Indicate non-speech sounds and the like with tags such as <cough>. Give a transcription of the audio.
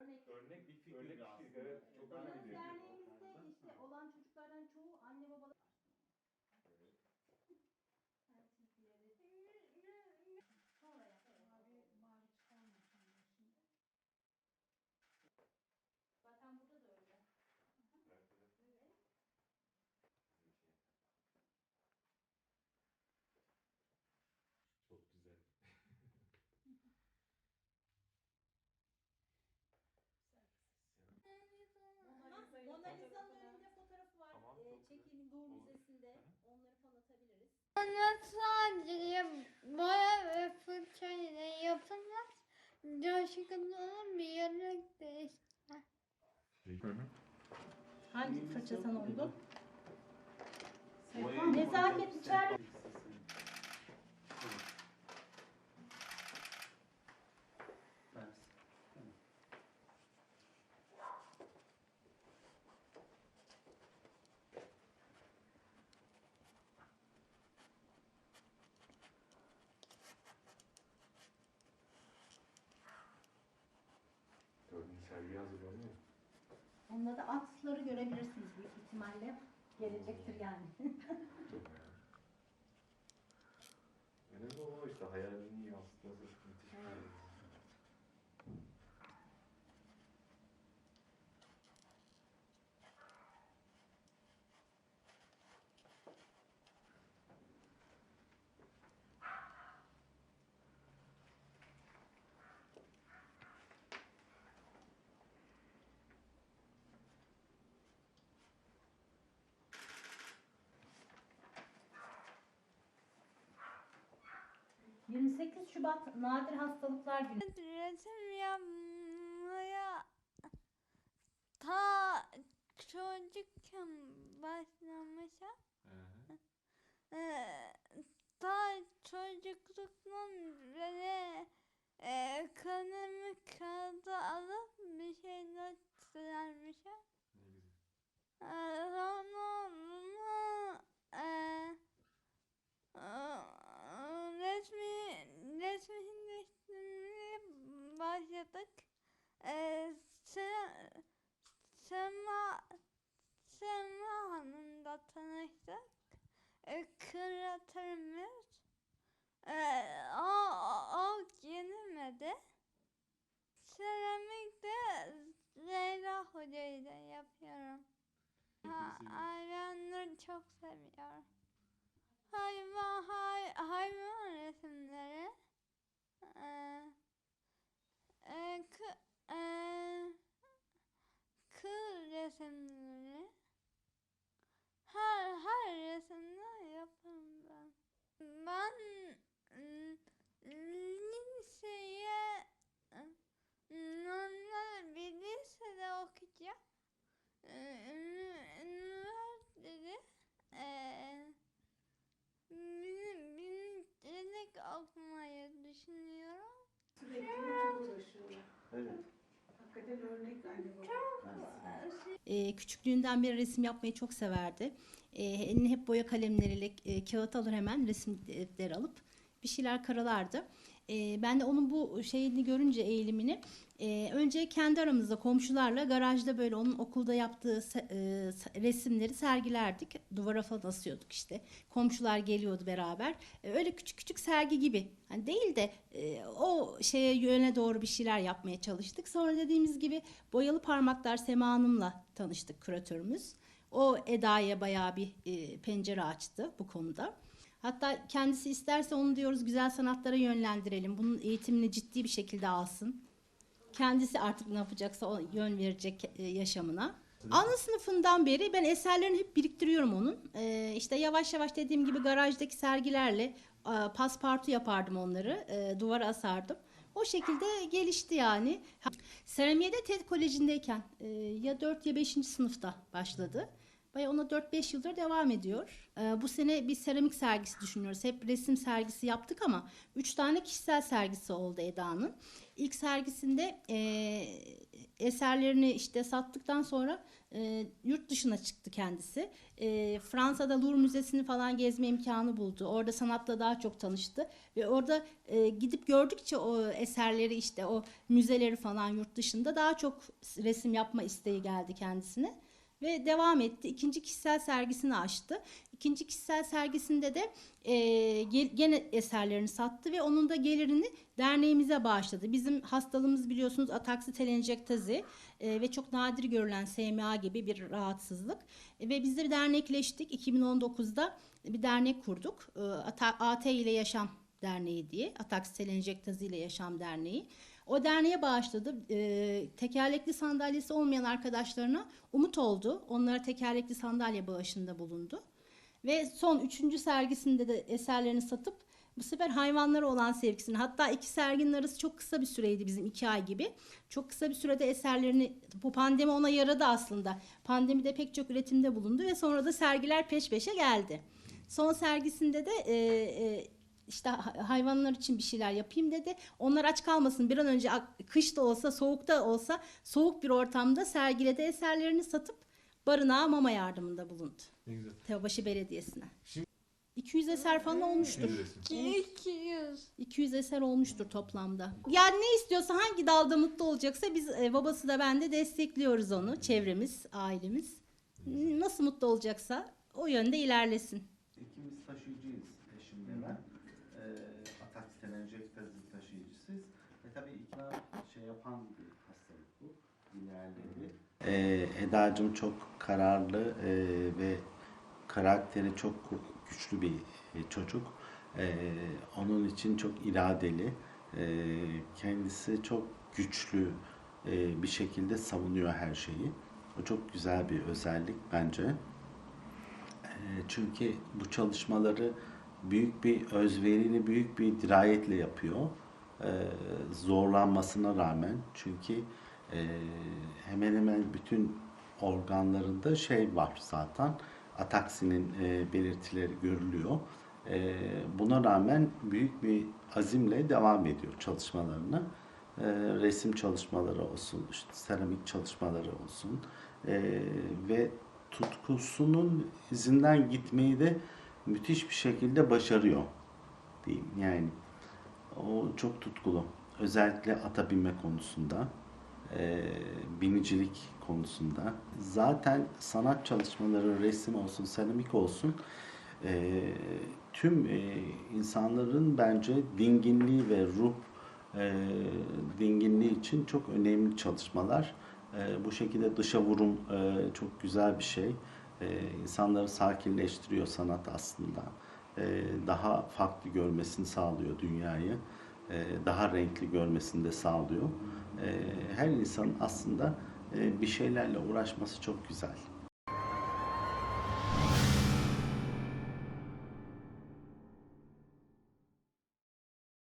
Örnek bir figür Örnek bir aslında. figür, evet. Çok önemli. Çekilin Doğu. Müzesi'nde. Onları falan atabiliriz. Bana sadece boya ve fırçayla yapılmaz. Coşkunluğun bir yere değişti. Hangi fırça sana uygun? Nezaket içeride. Sergi hazırlanıyor. Onda da atları görebilirsiniz büyük ihtimalle. Gelecektir yani. <laughs> Çok önemli. Olan işte hayalini yansıtması müthiş bir şey. Ee, 28 Şubat Nadir Hastalıklar Günü. Resim yapmaya ta çocukken başlamışım. Ee, ta çocukluktan beri e, kalemi kağıda alıp bir şeyler güzel. Ee, Sonra e, başladık. E, Se, Sema Sema Hanım'la tanıştık. E, Kreatörümüz. E, o, o gelemedi. Seramik de Leyla Hoca ile yapıyorum. Ha, hayvanları çok seviyorum. Ee, küçüklüğünden beri resim yapmayı çok severdi. Ee, eline hep boya kalemleriyle e, kağıt alır hemen resim defteri alıp bir şeyler karalardı. Ee, ben de onun bu şeyini görünce eğilimini e, önce kendi aramızda komşularla garajda böyle onun okulda yaptığı e, resimleri sergilerdik. Duvara falan asıyorduk işte. Komşular geliyordu beraber. E, öyle küçük küçük sergi gibi. Hani değil de e, o şeye yöne doğru bir şeyler yapmaya çalıştık. Sonra dediğimiz gibi boyalı parmaklar Sema Hanım'la tanıştık küratörümüz. O Eda'ya bayağı bir e, pencere açtı bu konuda. Hatta kendisi isterse onu diyoruz güzel sanatlara yönlendirelim. Bunun eğitimini ciddi bir şekilde alsın. Kendisi artık ne yapacaksa o yön verecek e, yaşamına. Ana sınıfından beri ben eserlerini hep biriktiriyorum onun. Ee, işte yavaş yavaş dediğim gibi garajdaki sergilerle paspartu yapardım onları. e, duvara asardım. O şekilde gelişti yani. Seramiye de TED Koleji'ndeyken e, ya 4 ya 5. sınıfta başladı. Bayağı ona 4-5 yıldır devam ediyor. E, bu sene bir seramik sergisi düşünüyoruz. Hep resim sergisi yaptık ama 3 tane kişisel sergisi oldu Eda'nın. İlk sergisinde e, eserlerini işte sattıktan sonra e, yurt dışına çıktı kendisi. E, Fransa'da Louvre Müzesi'ni falan gezme imkanı buldu. Orada sanatla daha çok tanıştı ve orada e, gidip gördükçe o eserleri işte o müzeleri falan yurt dışında daha çok resim yapma isteği geldi kendisine ve devam etti. İkinci kişisel sergisini açtı. İkinci kişisel sergisinde de e, ge- gene eserlerini sattı ve onun da gelirini derneğimize bağışladı. Bizim hastalığımız biliyorsunuz ataksi telenjektezi e, ve çok nadir görülen SMA gibi bir rahatsızlık. E, ve biz de dernekleştik. 2019'da bir dernek kurduk. E, AT ile Yaşam Derneği diye. Ataksi telenjektezi ile Yaşam Derneği. O derneğe bağışladı. E, tekerlekli sandalyesi olmayan arkadaşlarına umut oldu. Onlara tekerlekli sandalye bağışında bulundu. Ve son üçüncü sergisinde de eserlerini satıp bu sefer hayvanlara olan sevgisini hatta iki serginin arası çok kısa bir süreydi bizim iki ay gibi. Çok kısa bir sürede eserlerini bu pandemi ona yaradı aslında. Pandemide pek çok üretimde bulundu ve sonra da sergiler peş peşe geldi. Son sergisinde de e, e, işte ha- hayvanlar için bir şeyler yapayım dedi. Onlar aç kalmasın bir an önce kış da olsa soğuk da olsa soğuk bir ortamda sergiledi eserlerini satıp barınağa mama yardımında bulundu. Ne güzel. Teobaşı Belediyesi'ne. Şimdi- 200 eser falan olmuştur. Bir resim. 200. 200 eser olmuştur toplamda. Yani ne istiyorsa hangi dalda mutlu olacaksa biz e, babası da ben de destekliyoruz onu. Çevremiz, ailemiz. Nasıl mutlu olacaksa o yönde ilerlesin. İkimiz taşıyıcıyız eşimle ben. Ee, Atax telenjektezi taşıyıcısıyız. Ve tabii ikna şey yapan bir hastalık bu. İlerleri. Ee, Eda'cığım çok kararlı e, ve karakteri çok güçlü bir e, çocuk. Ee, onun için çok iradeli. Ee, kendisi çok güçlü e, bir şekilde savunuyor her şeyi. O çok güzel bir özellik bence. Ee, Çünkü bu çalışmaları büyük bir özverili, büyük bir dirayetle yapıyor. Ee, Zorlanmasına rağmen. Çünkü e, hemen hemen bütün organlarında şey var zaten. Ataksinin e, belirtileri görülüyor. E, Buna rağmen büyük bir azimle devam ediyor çalışmalarına. E, Resim çalışmaları olsun, işte seramik çalışmaları olsun. E, Ve tutkusunun izinden gitmeyi de müthiş bir şekilde başarıyor diyeyim. Yani o çok tutkulu. Özellikle ata binme konusunda, e, binicilik konusunda. Zaten sanat çalışmaları, resim olsun, seramik olsun e, tüm e, insanların bence dinginliği ve ruh e, dinginliği için çok önemli çalışmalar. E, bu şekilde dışa vurum e, çok güzel bir şey. E, insanları sakinleştiriyor sanat aslında. E, daha farklı görmesini sağlıyor dünyayı. E, daha renkli görmesini de sağlıyor. E, her insanın aslında bir şeylerle uğraşması çok güzel.